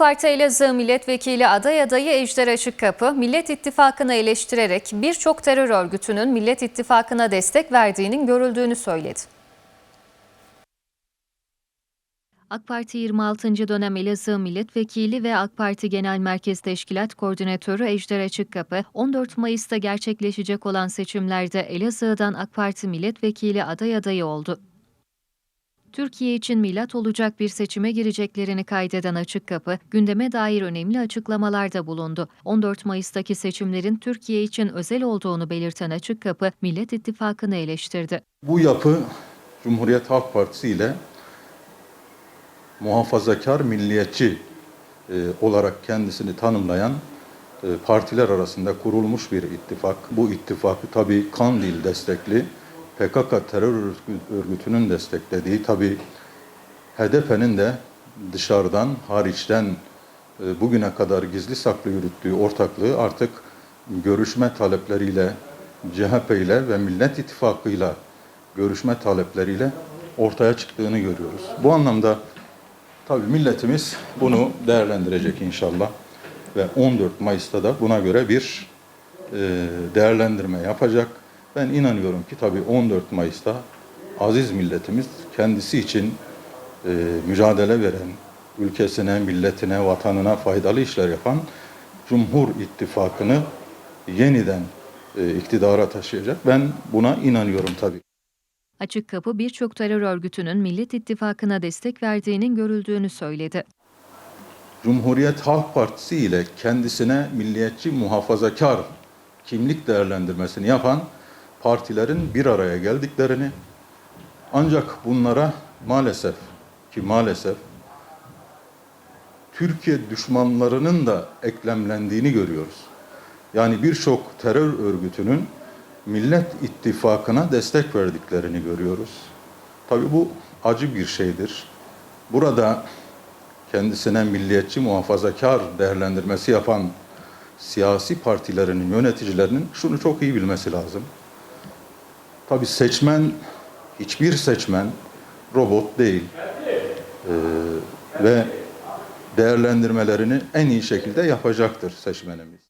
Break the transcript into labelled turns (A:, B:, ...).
A: Parti Elazığ Milletvekili aday adayı Ejder Açıkkapı, Millet İttifakı'nı eleştirerek birçok terör örgütünün Millet İttifakı'na destek verdiğinin görüldüğünü söyledi. AK Parti 26. dönem Elazığ Milletvekili ve AK Parti Genel Merkez Teşkilat Koordinatörü Ejder Açıkkapı, 14 Mayıs'ta gerçekleşecek olan seçimlerde Elazığ'dan AK Parti Milletvekili aday adayı oldu. Türkiye için milat olacak bir seçime gireceklerini kaydeden Açıkkapı, gündeme dair önemli açıklamalarda bulundu. 14 Mayıs'taki seçimlerin Türkiye için özel olduğunu belirten Açıkkapı, Millet İttifakı'nı eleştirdi.
B: Bu yapı Cumhuriyet Halk Partisi ile muhafazakar milliyetçi e, olarak kendisini tanımlayan e, partiler arasında kurulmuş bir ittifak. Bu ittifakı tabii Kandil destekli PKK terör örgü- örgütünün desteklediği tabii HDP'nin de dışarıdan, hariçten e, bugüne kadar gizli saklı yürüttüğü ortaklığı artık görüşme talepleriyle, CHP ile ve Millet İttifakı'yla görüşme talepleriyle ortaya çıktığını görüyoruz. Bu anlamda tabii milletimiz bunu değerlendirecek inşallah ve 14 Mayıs'ta da buna göre bir e, değerlendirme yapacak. Ben inanıyorum ki tabii 14 Mayıs'ta aziz milletimiz kendisi için e, mücadele veren, ülkesine, milletine, vatanına faydalı işler yapan Cumhur İttifakı'nı yeniden e, iktidara taşıyacak. Ben buna inanıyorum tabii.
A: Açıkkapı birçok terör örgütünün Millet İttifakı'na destek verdiğinin görüldüğünü söyledi.
B: Cumhuriyet Halk Partisi ile kendisine milliyetçi muhafazakar kimlik değerlendirmesini yapan partilerin bir araya geldiklerini ancak bunlara maalesef ki maalesef Türkiye düşmanlarının da eklemlendiğini görüyoruz. Yani birçok terör örgütünün Millet İttifakı'na destek verdiklerini görüyoruz. Tabii bu acı bir şeydir. Burada kendisine milliyetçi muhafazakar değerlendirmesi yapan siyasi partilerin yöneticilerinin şunu çok iyi bilmesi lazım. Tabii seçmen, hiçbir seçmen robot değil. Ee, ve değerlendirmelerini en iyi şekilde yapacaktır seçmenimiz.